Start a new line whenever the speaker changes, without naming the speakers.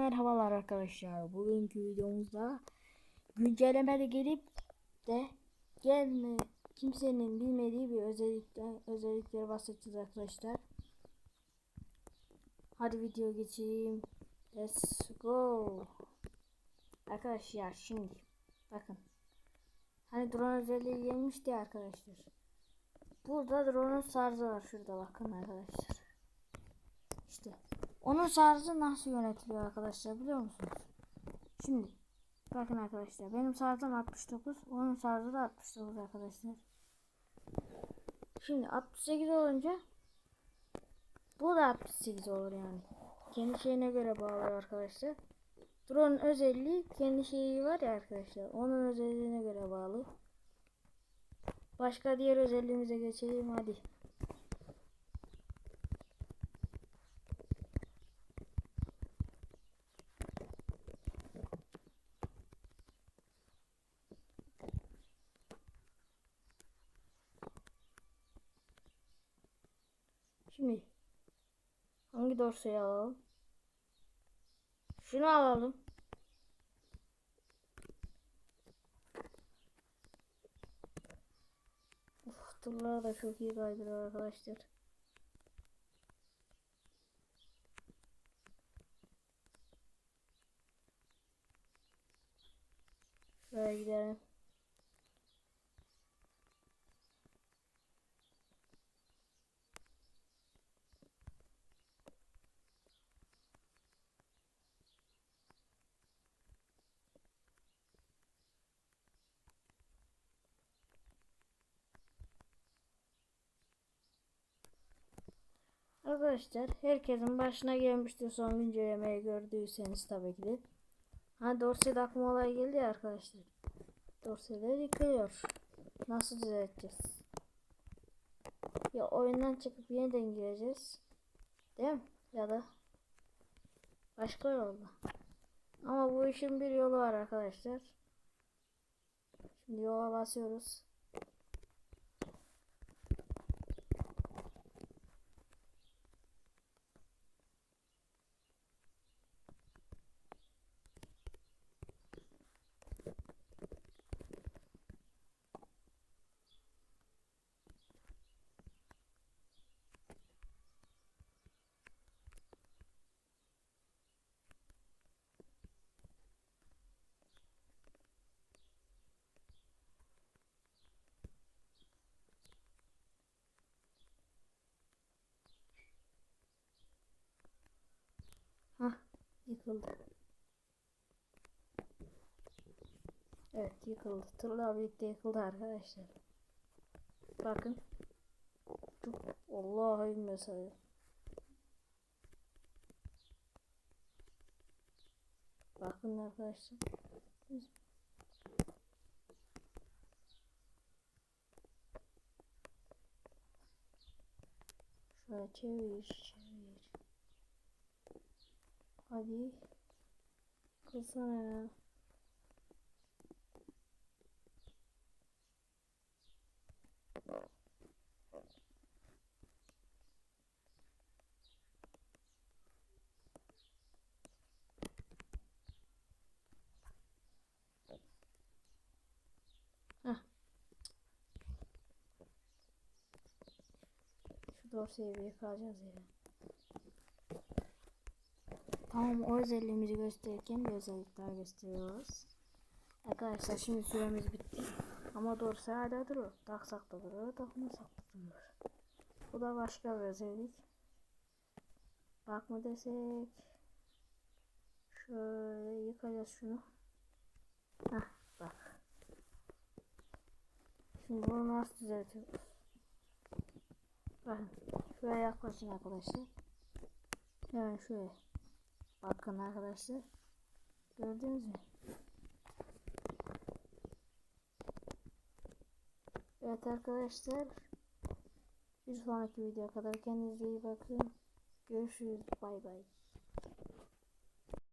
merhabalar arkadaşlar. Bugünkü videomuzda güncellemede gelip de gelme kimsenin bilmediği bir özellikten özelliklere bahsedeceğiz arkadaşlar. Hadi video geçeyim. Let's go. Arkadaşlar şimdi bakın. Hani drone özelliği gelmişti arkadaşlar. Burada drone'un şarjı var şurada bakın arkadaşlar. Onun şarjı nasıl yönetiliyor arkadaşlar biliyor musunuz? Şimdi bakın arkadaşlar benim şarjım 69 onun şarjı da 69 arkadaşlar. Şimdi 68 olunca bu da 68 olur yani. Kendi şeyine göre bağlı arkadaşlar. Drone özelliği kendi şeyi var ya arkadaşlar. Onun özelliğine göre bağlı. Başka diğer özelliğimize geçelim hadi. Şimdi hangi dosyayı alalım? Şunu alalım. Uf, tırlar da çok iyi kaydırıyor arkadaşlar. Şuraya gidelim. Arkadaşlar herkesin başına gelmiştir son güncellemeyi gördüyseniz tabii ki de. Ha Dorset aklıma olay geldi ya arkadaşlar. Dorset'ler yıkılıyor. Nasıl düzelteceğiz? Ya oyundan çıkıp yeniden gireceğiz. Değil mi? Ya da başka yolda. Ama bu işin bir yolu var arkadaşlar. Şimdi yola basıyoruz. Hah yıkıldı. Evet yıkıldı. Tırla birlikte yıkıldı arkadaşlar. Bakın. Çok Allah'a mesela. Bakın arkadaşlar. Şöyle çevir. Hadi. Kılsana ya. Şu dosyayı bir yıkayacağız ya. Tamam o özelliğimizi gösterirken bir özellik daha gösteriyoruz. Arkadaşlar şimdi süremiz bitti. Ama doğrusu hala durur. Taksak da durur, takmasak da durur. Bu da başka bir özellik. Bak mı desek. Şöyle yıkacağız şunu. Hah bak. Şimdi bunu nasıl düzeltiyoruz? Bakın şuraya yaklaşın arkadaşlar. Hemen şuraya. Bakın arkadaşlar. Gördünüz mü? Evet arkadaşlar. Bir sonraki videoya kadar kendinize iyi bakın. Görüşürüz. Bay bay.